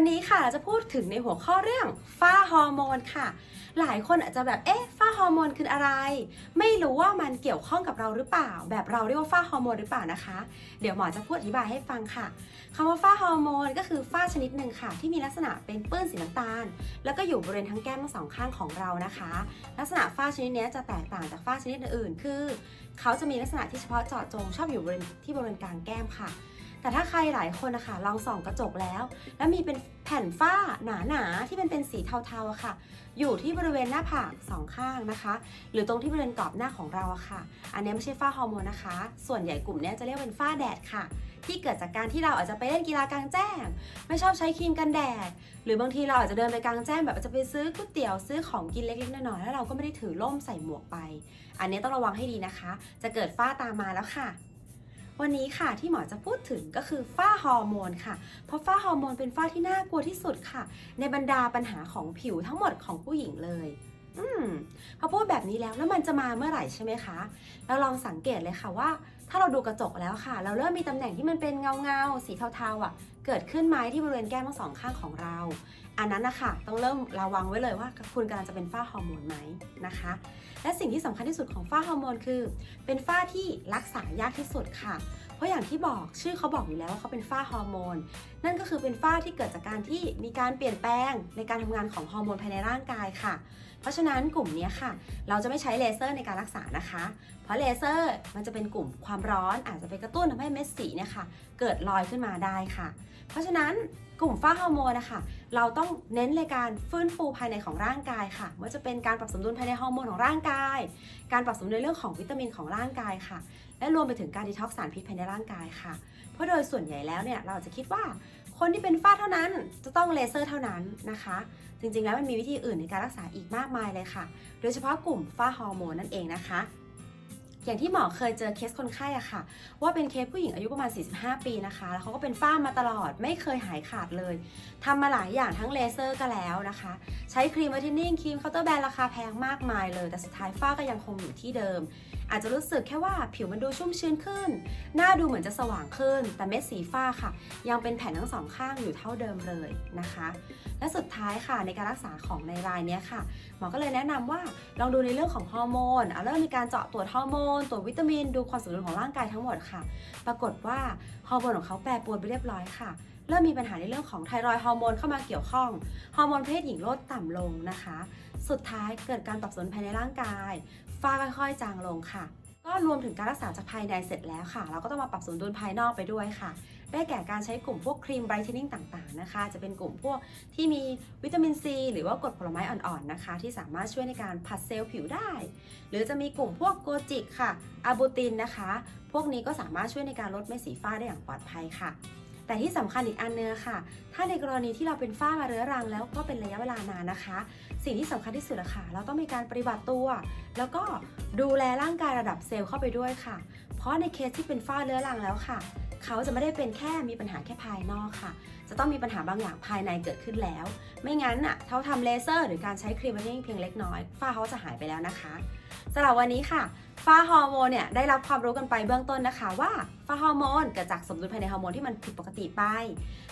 วันนี้ค่ะเราจะพูดถึงในหัวข้อเรื่องฝ้าฮอร์โมนค่ะ หลายคนอาจจะแบบเอ๊ะฝ้าฮอร์โมนคืออะไร ไม่รู้ว่ามันเกี่ยวข้องกับเราหรือเปล่า แบบเราเรียกว่าฝ้าฮอร์โมนหรือเปล่านะคะ เดี๋ยวหมอจะพูดอธิบายให้ฟังค่ะคำว่าฝ้าฮอร์โมนก็คือฝ้าชนิดหนึ่งค่ะ ที่มีลักษณะเป็นปื้นสีน้ำตาล แล้วก็อยู่บริเวณทั้งแก้มทั้งสองข้างของเรานะคะ ลักษณะฝ้าชนิดนี้จะแตกต่างจากฝ้าชนิดอื่น คือ เขาจะมีลักษณะที่เฉพาะเจาะจงชอบอยู่บริเวณที่บริเวณกลางแก้มค่ะ แต่ถ้าใครหลายคนนะคะลองส่องกระจกแล้ว แล้วมีเป็นแผ่นฝ้าหนาๆที่มันเป็นสีเทาๆค่ะ อยู่ที่บริเวณหน้าผากสองข้างนะคะ หรือตรงที่บริเวณกรอบหน้าของเราอะค่ะ อันนี้ไม่ใช่ฝ้าฮอร์โมนนะคะ ส่วนใหญ่กลุ่มนี้จะเรียกเป็นฝ้าแดดค่ะ ที่เกิดจากการที่เราอาจจะไปเล่นกีฬากลางแจ้ง ไม่ชอบใช้ครีมกันแดด หรือบางทีเราอาจจะเดินไปกลางแจ้งแบบอาจจะไปซื้อก๋วยเตี๋ยวซื้อของกินเล็กๆน้อยๆแล้วเราก็ไม่ได้ถือร่มใส่หมวกไป อันนี้ต้องระวังให้ดีนะคะ จะเกิดฝ้าตามมาแล้วค่ะ วันนี้ค่ะที่หมอจะพูดถึงก็คือฝ้าฮอร์โมนค่ะ เพราะฝ้าฮอร์โมนเป็นฝ้าที่น่ากลัวที่สุดค่ะ ในบรรดาปัญหาของผิวทั้งหมดของผู้หญิงเลย อืมพอพูดแบบนี้แล้วแล้วมันจะมาเมื่อไหร่ใช่ไหมคะ เราลองสังเกตเลยค่ะว่า ถ้าเราดูกระจกแล้วค่ะ เราเริ่มมีตำแหน่งที่มันเป็นเงาเงาๆสีเทาๆอะ เกิดขึ้นไหมที่บริเวณแก้มทั้งสองข้างของเรา อันนั้นนะคะต้องเริ่มระวังไว้เลยว่าคุณกำลังจะเป็นฝ้าฮอร์โมนไหมนะคะ และสิ่งที่สำคัญที่สุดของฝ้าฮอร์โมนคือ เป็นฝ้าที่รักษายากที่สุดค่ะ เพราะอย่างที่บอกชื่อเขาบอกอยู่แล้วว่าเขาเป็นฝ้าฮอร์โมน นั่นก็คือเป็นฝ้าที่เกิดจากการที่มีการเปลี่ยนแปลงในการทำงานของฮอร์โมนภายในร่างกายค่ะ เพราะฉะนั้นกลุ่มนี้ค่ะ เราจะไม่ใช้เลเซอร์ในการรักษานะคะ เพราะเลเซอร์มันจะเป็นกลุ่มความร้อนอาจจะไปกระตุ้นทำให้เม็ดสีเนี่ยค่ะเกิดรอยขึ้นมาได้ค่ะเพราะฉะนั้นกลุ่มฝ้าฮอร์โมนนะคะ เราต้องเน้นในการฟื้นฟูภายในของร่างกายค่ะว่าจะเป็นการปรับสมดุลภายในฮอร์โมนของร่างกาย การปรับสมดุลในเรื่องของวิตามินของร่างกายค่ะ และรวมไปถึงการดีท็อกซ์สารพิษภายในร่างกายค่ะ เพราะโดยส่วนใหญ่แล้วเนี่ยเราจะคิดว่าคนที่เป็นฝ้าเท่านั้นจะต้องเลเซอร์เท่านั้นนะคะ จริงๆแล้วมันมีวิธีอื่นในการรักษาอีกมากมายเลยค่ะ โดยเฉพาะกลุ่มฝ้าฮอร์โมนนั่นเองนะคะ อย่างที่หมอเคยเจอเคสคนไข้อะค่ะ ว่าเป็นเคสผู้หญิงอายุประมาณ 45 ปีนะคะ แล้วเขาก็เป็นฝ้ามาตลอดไม่เคยหายขาดเลยทำมาหลายอย่างทั้งเลเซอร์ก็แล้วนะคะ ใช้ครีมวัตเทนนิ่งครีมเคาน์เตอร์แบรนด์ราคาแพงมากมายเลย แต่สุดท้ายฝ้าก็ยังคงอยู่ที่เดิม อาจจะรู้สึกแค่ว่าผิวมันดูชุ่มชื้นขึ้น หน้าดูเหมือนจะสว่างขึ้น แต่เม็ดสีฝ้าค่ะ ยังเป็นแผ่นทั้งสองข้างอยู่เท่าเดิมเลยนะคะ และสุดท้ายค่ะในการรักษาของในรายนี้ค่ะหมอก็เลยแนะนำว่าลองดูในเรื่องของฮอร์โมนเอาเริ่มมีการเจาะตรวจฮอร์โมนตรวจวิตามินดูความสมดุลของร่างกายทั้งหมดค่ะ ปรากฏว่าฮอร์โมนของเขาแปรปรวนไปเรียบร้อยค่ะ เริ่มมีปัญหาในเรื่องของไทรอยด์ฮอร์โมนเข้ามาเกี่ยวข้อง ฮอร์โมนเพศหญิงลดต่ำลงนะคะ สุดท้ายเกิดการปรับสมดุลภายในร่างกาย ฝ้าค่อยๆ จางลงค่ะ ก็รวมถึงการรักษาจากภายในเสร็จแล้วค่ะ เราก็ต้องมาปรับสมดุลภายนอกไปด้วยค่ะ ได้แก่การใช้กลุ่มพวกครีมไบรท์เทนนิ่งต่างๆนะคะ จะเป็นกลุ่มพวกที่มีวิตามินซีหรือว่ากรดผลไม้อ่อนๆนะคะ ที่สามารถช่วยในการผัดเซลล์ผิวได้ หรือจะมีกลุ่มพวกโกจิกค่ะอะบูตินนะคะ พวกนี้ก็สามารถช่วยในการลดเม็ดสีฟ้าได้อย่างปลอดภัยค่ะ แต่ที่สำคัญอีกอันเนึงค่ะ ถ้าในกรณีที่เราเป็นฝ้ามาเรื้อรังแล้วก็เป็นระยะเวลานานนะคะ สิ่งที่สำคัญที่สุดอะค่ะ เราต้องมีการปฏิบัติตัว แล้วก็ดูแลร่างกายระดับเซลล์เข้าไปด้วยค่ะ เพราะในเคสที่เป็นฝ้าเรื้อรังแล้วค่ะ เขาจะไม่ได้เป็นแค่มีปัญหาแค่ภายนอกค่ะ จะต้องมีปัญหาบางอย่างภายในเกิดขึ้นแล้ว ไม่งั้นน่ะเขาทำเลเซอร์ หรือการใช้ครีมบนนิ่งเพียงเล็กน้อยฝ้าเขาจะหายไปแล้วนะคะสำหรับวันนี้ค่ะ ฝ้าฮอร์โมนเนี่ยได้รับความรู้กันไปเบื้องต้นนะคะ ว่าฝ้าฮอร์โมนเกิดจากสมดุลภายในฮอร์โมนที่มันผิดปกติไป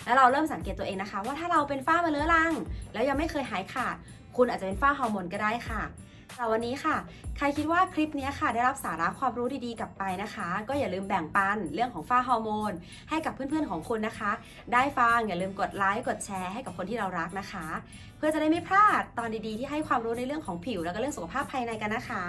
แล้วเราเริ่มสังเกตตัวเองนะคะ ว่าถ้าเราเป็นฝ้ามาเรื้อรัง แล้วยังไม่เคยหายขาด คุณอาจจะเป็นฝ้าฮอร์โมนก็ได้ค่ะแต่วันนี้ค่ะ ใครคิดว่าคลิปนี้ค่ะ ได้รับสาระความรู้ดีๆกลับไปนะคะ ก็อย่าลืมแบ่งปันเรื่องของฝ้าฮอร์โมน ให้กับเพื่อนๆของคุณนะคะ ได้ฟังอย่าลืมกดไลค์กดแชร์ให้กับคนที่เรารักนะคะ เพื่อจะได้ไม่พลาดตอนดีๆที่ให้ความรู้ในเรื่องของผิว แล้วก็เรื่องสุขภาพภายในกันนะคะ